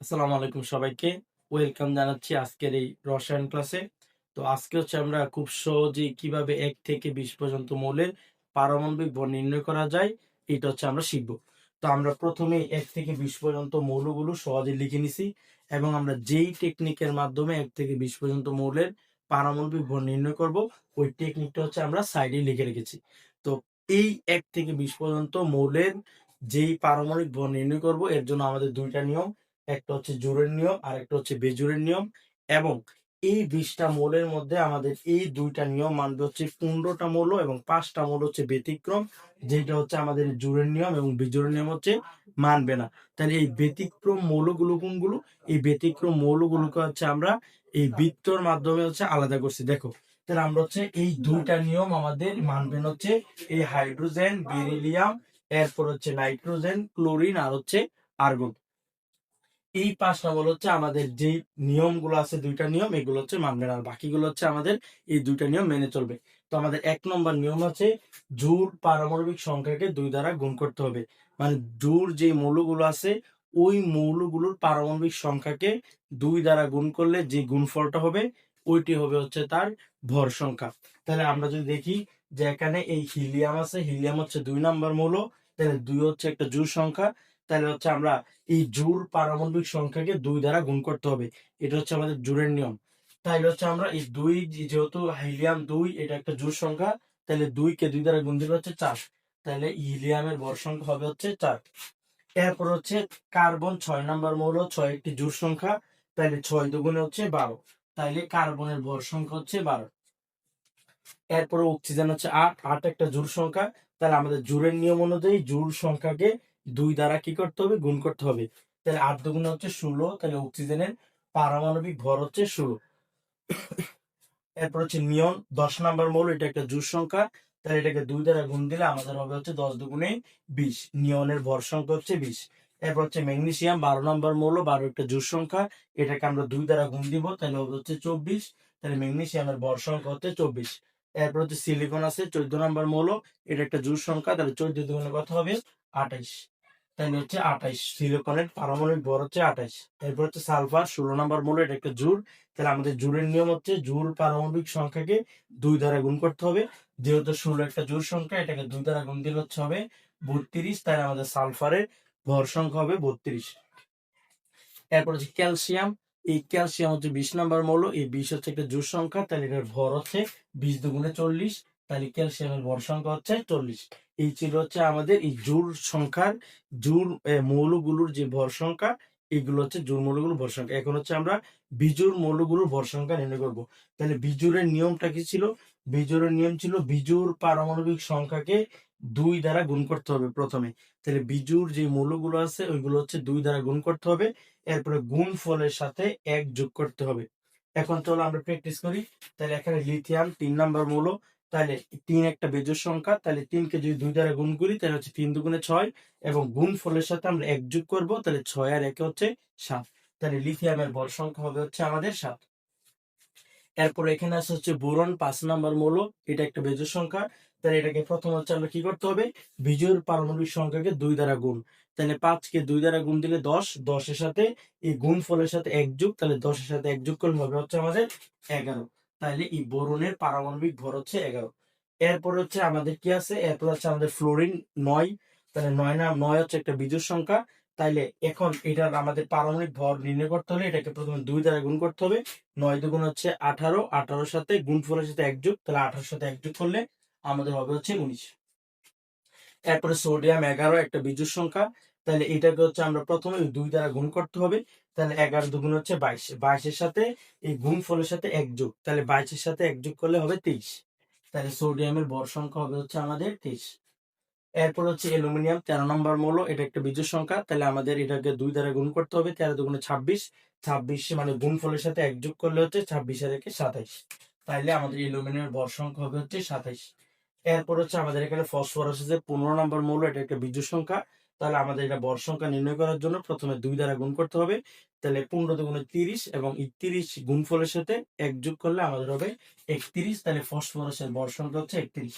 আসসালামু আলাইকুম সবাইকে। ওয়েলকাম জানাচ্ছি আজকের এই রসায়ন ক্লাসে তো আজকে হচ্ছে আমরা খুব সহজেই কীভাবে এক থেকে বিশ পর্যন্ত মৌলের পারমাণবিক ভর নির্ণয় করা যায়, এটা হচ্ছে আমরা শিখব। তো আমরা প্রথমে এক থেকে বিশ পর্যন্ত মৌলগুলো সহজে লিখে নিছি এবং আমরা যেই টেকনিকের মাধ্যমে এক থেকে বিশ পর্যন্ত মৌলের পারমাণবিক ভর নির্ণয় করব, ওই টেকনিকটা হচ্ছে আমরা সাইডে লিখে রেখেছি। তো এই এক থেকে বিশ পর্যন্ত মৌলের যেই পারমাণবিক ভর নির্ণয় করব, এর জন্য আমাদের দুইটা নিয়ম একটা হচ্ছে জোরের নিয়ম আর একটা হচ্ছে বেজোরের নিয়ম এবং এই বিশটা মৌলের মধ্যে আমাদের এই দুইটা নিয়ম মানবে হচ্ছে পনেরোটা মৌল এবং পাঁচটা মৌল হচ্ছে ব্যতিক্রম, যেটা হচ্ছে আমাদের জোরের নিয়ম এবং বিজোরের নিয়ম হচ্ছে মানবে না। তাহলে এই ব্যতিক্রম মৌলগুলো কোনগুলো? এই ব্যতিক্রম মৌলগুলোকে হচ্ছে আমরা এই বৃত্তর মাধ্যমে হচ্ছে আলাদা করছি। দেখো, তাহলে আমরা হচ্ছে এই দুইটা নিয়ম আমাদের মানবেন হচ্ছে এই হাইড্রোজেন, বেরিলিয়াম, এরপর হচ্ছে নাইট্রোজেন, ক্লোরিন আর হচ্ছে আর্গন। এই পাঁচটা বল হচ্ছে আমাদের যে নিয়মগুলো আছে, দুইটা নিয়ম, এগুলো হচ্ছে মানবে আর বাকিগুলো হচ্ছে আমাদের এই দুইটা নিয়ম মেনে চলবে। তো আমাদের এক নম্বর নিয়ম আছে, জোর পারমাণবিক সংখ্যাকে দুই দ্বারা গুণ করতে হবে। মানে জোর যে মৌলগুলো আছে, ওই মৌলগুলোর পারমাণবিক সংখ্যাকে দুই দ্বারা গুণ করলে যে গুণফলটা হবে, ওইটি হবে হচ্ছে তার ভর সংখ্যা। তাহলে আমরা যদি দেখি যে এখানে এই হিলিয়াম আছে, হিলিয়াম হচ্ছে দুই নম্বর মৌল, তাহলে দুই হচ্ছে একটা জোর সংখ্যা তাহলে হচ্ছে আমরা এই জোর পারমাণবিক সংখ্যাকে দুই দ্বারা গুণ করতে হবে। এটা হচ্ছে আমাদের জোরের নিয়ম। তাহলে হচ্ছে আমরা এই দুই যেহেতু হিলিয়াম দুই, এটা একটা জোর সংখ্যা, তাহলে দুই কে দুই দ্বারা গুণ দিলে হচ্ছে চার। তাহলে হিলিয়ামের ভর সংখ্যা হবে হচ্ছে চার। এরপর হচ্ছে কার্বন ছয় নাম্বার মৌল, ছয় একটি জোর সংখ্যা, তাহলে ছয় দুগুণে হচ্ছে বারো। তাইলে কার্বনের ভর সংখ্যা হচ্ছে বারো। এরপরে অক্সিজেন হচ্ছে আট আট একটা জোর সংখ্যা। তাহলে আমাদের জোরের নিয়ম অনুযায়ী জোর সংখ্যাকে দুই দ্বারা কি করতে হবে? গুণ করতে হবে। তাহলে আট দুগুণ হচ্ছে ষোলো, তাহলে অক্সিজেনের পারমাণবিক ভর হচ্ছে ষোলো। এরপর হচ্ছে নিয়ন, দশ নাম্বার মৌল, এটা একটা জোর সংখ্যা। তাহলে এটাকে দুই দ্বারা গুণ দিলে আমাদের হবে হচ্ছে দশ দুগুণে বিশ। নিয়নের ভর সংখ্যা হচ্ছে বিশ। এরপর হচ্ছে ম্যাগনেসিয়াম, বারো নম্বর মৌল, বারো একটা জোর সংখ্যা। এটাকে আমরা দুই দ্বারা গুণ দিব, তাহলে হবে হচ্ছে চব্বিশ। তাহলে ম্যাগনেসিয়ামের ভর সংখ্যা হচ্ছে চব্বিশ। এরপর হচ্ছে সিলিকন আছে, চোদ্দ নম্বর মৌল, এটা একটা জোর সংখ্যা। তাহলে চোদ্দ দুগুণে কত হবে? আঠাইশ। তাহলে হচ্ছে আঠাইশ। সিলিকনের পারমাণবিক ভর হচ্ছে আঠাইশ। এরপর হচ্ছে সালফার ষোলো নম্বর মৌল, এটা একটা জোর তাহলে আমাদের জোরের নিয়ম হচ্ছে জোর পারমাণবিক সংখ্যাকে দুই দ্বারা গুণ করতে হবে। যেহেতু ষোলো একটা জোর সংখ্যা, এটাকে দুই দ্বারা গুণ দিলে হচ্ছে হবে বত্রিশ, তাহলে আমাদের সালফারের ভর সংখ্যা হবে বত্রিশ। এরপর হচ্ছে ক্যালসিয়াম এই ক্যালসিয়াম হচ্ছে বিশ নম্বর মৌল, এই বিশ হচ্ছে একটা জোর সংখ্যা, তাহলে এটার ভর হচ্ছে বিশ দুগুণে চল্লিশ, তাহলে ক্যালসিয়ামের ভর সংখ্যা হচ্ছে চল্লিশ। এই ছিল হচ্ছে আমাদের এই জোর সংখ্যার জোর মৌলগুলোর যে ভর সংখ্যা, এগুলো হচ্ছে জোর মৌলগুলোর ভর সংখ্যা। এখন হচ্ছে আমরা বিজোর মৌলগুলোর ভর সংখ্যা নির্ণয় করব। তাহলে বিজোরের নিয়মটা কি ছিল? বিজোরের নিয়ম ছিল বিজোর পারমাণবিক সংখ্যাকে দুই দ্বারা গুণ করতে হবে প্রথমে। তাহলে বিজুর যে মৌলগুলো আছে, ওইগুলো হচ্ছে দুই দ্বারা গুণ করতে হবে। এরপরে গুণ ফলের সাথে এক যোগ করতে হবে। এখন চলো আমরা প্র্যাকটিস করি। তাহলে এখানে লিথিয়াম তিন নাম্বার মৌল তাহলে তিন একটা বেজোর সংখ্যা, তাহলে তিনকে যদি দুই দ্বারা গুণ করি, তাহলে হচ্ছে তিন দুগুণে ছয় এবং গুণ ফলের সাথে আমরা এক যোগ করব, তাহলে ছয় আর একে হচ্ছে সাত। তাহলে লিথিয়ামের বল সংখ্যা হবে হচ্ছে আমাদের সাত। এরপর এখানে আছে হচ্ছে বোরন, পাঁচ নাম্বার মৌল, এটা একটা বেজোর সংখ্যা। তাহলে এটাকে প্রথম হচ্ছে আমরা কি করতে হবে? বিজোড় পারমাণবিক সংখ্যাকে দুই দ্বারা গুণ। তাহলে পাঁচকে দুই দ্বারা গুণ দিলে দশ, দশের সাথে এই গুণ ফলের সাথে এক যোগ তাহলে দশের সাথে এক যোগ করলে হবে হচ্ছে আমাদের এগারো। তাহলে এই বোরনের পারমাণবিক ভর হচ্ছে এগারো। এরপর হচ্ছে আমাদের কি আছে? এরপর হচ্ছে আমাদের ফ্লোরিন নয়। তাহলে নয় না, নয় হচ্ছে একটা বিজোড় সংখ্যা। তাইলে এখন এটার আমাদের পারমাণবিক ভর নির্ণয় করতে হলে এটাকে প্রথমে দুই দ্বারা গুণ করতে হবে। নয় দুগুণ হচ্ছে আঠারো, আঠারোর সাথে গুণ ফলের সাথে এক যোগ, তাহলে আঠারোর সাথে এক যোগ করলে আমাদের হবে হচ্ছে উনিশ। এরপরে সোডিয়াম এগারো একটা বিজুর সংখ্যা। তাহলে এটাকে হচ্ছে আমরা প্রথমে দুই দ্বারা গুণ করতে হবে। তাহলে এগারো দুগুণ হচ্ছে বাইশ। বাইশের সাথে এই গুণ ফলের সাথে এক যোগ। তাহলে বাইশের সাথে এক যোগ করলে হবে তেইশ। তাহলে সোডিয়ামের ভর সংখ্যা হবে হচ্ছে আমাদের তেইশ। এরপর হচ্ছে অ্যালুমিনিয়াম, তেরো নম্বর মৌল, এটা একটা বিজুর সংখ্যা। তাহলে আমাদের এটাকে দুই দ্বারা গুণ করতে হবে, তেরো দুগুণে ছাব্বিশ। ছাব্বিশ মানে গুণ ফলের সাথে এক যোগ করলে হচ্ছে ছাব্বিশের একে সাতাইশ। তাইলে আমাদের অ্যালুমিনিয়ামের ভর সংখ্যা হবে হচ্ছে সাতাইশ। এরপর হচ্ছে আমাদের এখানে ফসফরাস আছে পনেরো নম্বর মৌল, এটা একটা বিজুর সংখ্যা। তাহলে আমাদের এটা বর সংখ্যা নির্ণয় করার জন্য প্রথমে দুই দ্বারা গুণ করতে হবে। তাহলে পনেরো দুগুণে তিরিশ এবং তিরিশ গুণফলের সাথে এক যোগ করলে আমাদের হবে একত্রিশ। তাহলে ফসফরাসের বর সংখ্যা হচ্ছে একত্রিশ।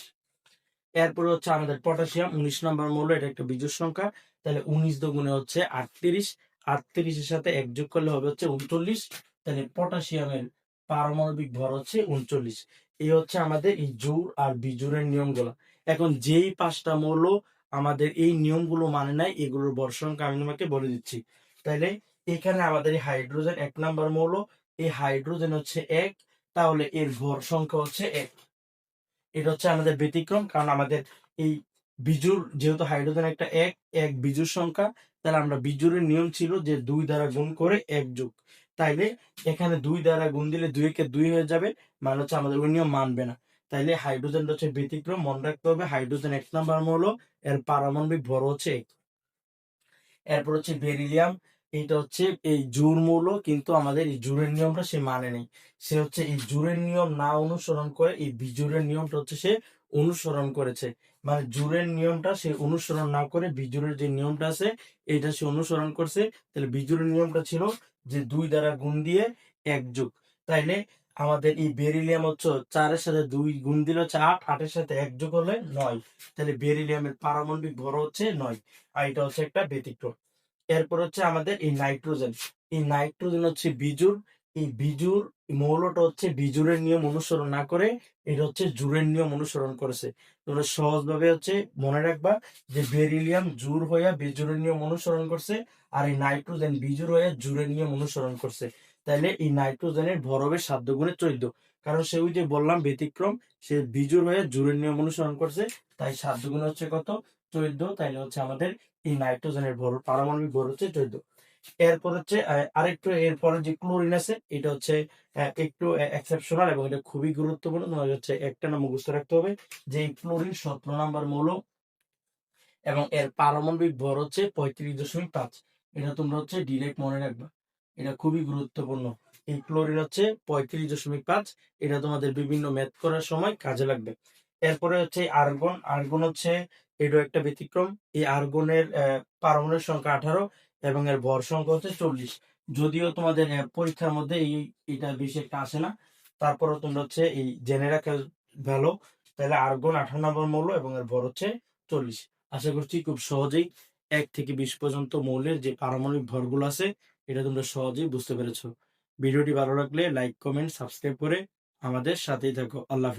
এরপরে হচ্ছে আমাদের পটাশিয়াম, উনিশ নম্বর মৌল, এটা একটা বিজুর সংখ্যা। তাহলে উনিশ দুগুণে হচ্ছে আটত্রিশ। আটত্রিশের সাথে এক যোগ করলে হবে হচ্ছে উনচল্লিশ। তাহলে পটাশিয়ামের পারমাণবিক ভর হচ্ছে উনচল্লিশ। এই হচ্ছে আমাদের এই জোর আর বিজোরের নিয়মগুলো। এখন যেই পাঁচটা মৌল আমাদের এই নিয়মগুলো মানে নাই, এগুলোর সংখ্যা আমি তোমাকে বলে দিচ্ছি। তাইলে এখানে আমাদের এই হাইড্রোজেন এক নাম্বার মৌল, এই হাইড্রোজেন হচ্ছে এক, তাহলে এর ভর সংখ্যা হচ্ছে এক। এটা হচ্ছে আমাদের ব্যতিক্রম, কারণ আমাদের এই বিজুর, যেহেতু হাইড্রোজেন একটা এক এক বিজুর সংখ্যা, তাহলে আমরা বিজুরের নিয়ম ছিল যে দুই দ্বারা গুণ করে এক যোগ। তাইলে এখানে দুই দ্বারা গুণ দিলে দুই কে দুই হয়ে যাবে মানে হচ্ছে আমাদের ওই নিয়ম মানবে না। তাইলে হাইড্রোজেনটা হচ্ছে ব্যতিক্রম, মনে রাখতে হবে হাইড্রোজেন এক নাম্বার মৌল, এর পারমাণবিক ভর হচ্ছে এরপর হচ্ছে বেরিলিয়াম এটা হচ্ছে এই জোর মৌল, কিন্তু আমাদের এই জোরের নিয়মটা সে মানে নেই। সে হচ্ছে এই জোরের নিয়ম না অনুসরণ করে, এই বিজোরের নিয়মটা হচ্ছে সে অনুসরণ করেছে। মানে জোরের নিয়মটা সে অনুসরণ না করে, বিজোরের যে নিয়মটা আছে এটা সে অনুসরণ করছে। তাহলে বিজোরের নিয়মটা ছিল যে দুই দ্বারা গুণ দিয়ে এক যোগ। তাইলে আমাদের এই বেরিলিয়াম হচ্ছে চারের সাথে দুই গুণ দিলে হচ্ছে আট, আটের সাথে এক যোগ হলে নয়। তাহলে বেরিলিয়ামের পারমাণবিক ভর হচ্ছে নয়, আর এটা হচ্ছে একটা ব্যতিক্রম। এরপর হচ্ছে আমাদের এই নাইট্রোজেন। এই নাইট্রোজেন হচ্ছে বিজুর। এই বিজুর মৌলটা হচ্ছে বিজুরের নিয়ম অনুসরণ না করে, এটা হচ্ছে জুরের নিয়ম অনুসরণ করেছে। তোমরা সহজভাবে হচ্ছে মনে রাখবা যে বেরিলিয়াম জুর হইয়া বিজুরের নিয়ম অনুসরণ করছে, আর এই নাইট্রোজেন বিজুর হয়ে জুরের নিয়ম অনুসরণ করছে। তাইলে এই নাইট্রোজেনের ভর হবে সাধ্য গুণে চোদ্দ কারণ সে ওই যে বললাম ব্যতিক্রম, সে বিজুর হয়ে জুরের নিয়ম অনুসরণ করছে, তাই সাধ্য গুণ হচ্ছে কত? চোদ্দ তাইলে হচ্ছে আমাদের এই নাইট্রোজেনের ভর, পারমাণবিক ভর হচ্ছে চোদ্দ এরপর হচ্ছে আরেকটু এরপরে যে ক্লোরিন আছে, এটা হচ্ছে একটু এক্সেপশনাল এবং এটা খুবই গুরুত্বপূর্ণ তোমার হচ্ছে একটা নাম মুখস্থ রাখতে হবে, যে এই ক্লোরিন সতেরো নাম্বার মৌল এবং এর পারমাণবিক ভর হচ্ছে পঁয়ত্রিশ দশমিক পাঁচ। এটা তোমরা হচ্ছে ডিরেক্ট মনে রাখবা। এটা খুবই গুরুত্বপূর্ণ। এই ক্লোরিন হচ্ছে পঁয়ত্রিশ দশমিক পাঁচ, এটা তোমাদের বিভিন্ন ম্যাথ করার সময় কাজে লাগবে। এরপরে হচ্ছে আর্গন আর্গন হচ্ছে এটাও একটা ব্যতিক্রম, এই আর্গনের পারমাণবিক সংখ্যা আঠারো এবং এর ভর সংখ্যা হচ্ছে চল্লিশ। যদিও তোমাদের পরীক্ষার মধ্যে এই, এটা বেশি একটা আসে না তারপরে তোমরা হচ্ছে এই জেনে রাখা ভালো। তাহলে আর্গন আঠারো নম্বর মৌল এবং এর ভর হচ্ছে চল্লিশ। আশা করছি খুব সহজেই এক থেকে বিশ পর্যন্ত মৌলের যে পারমাণবিক ভরগুলো আছে এটা তোমরা সহজেই বুঝতে পেরেছ। ভিডিওটি ভালো লাগলে লাইক কমেন্ট সাবস্ক্রাইব করে আমাদের সাথেই থাকো। আল্লাহ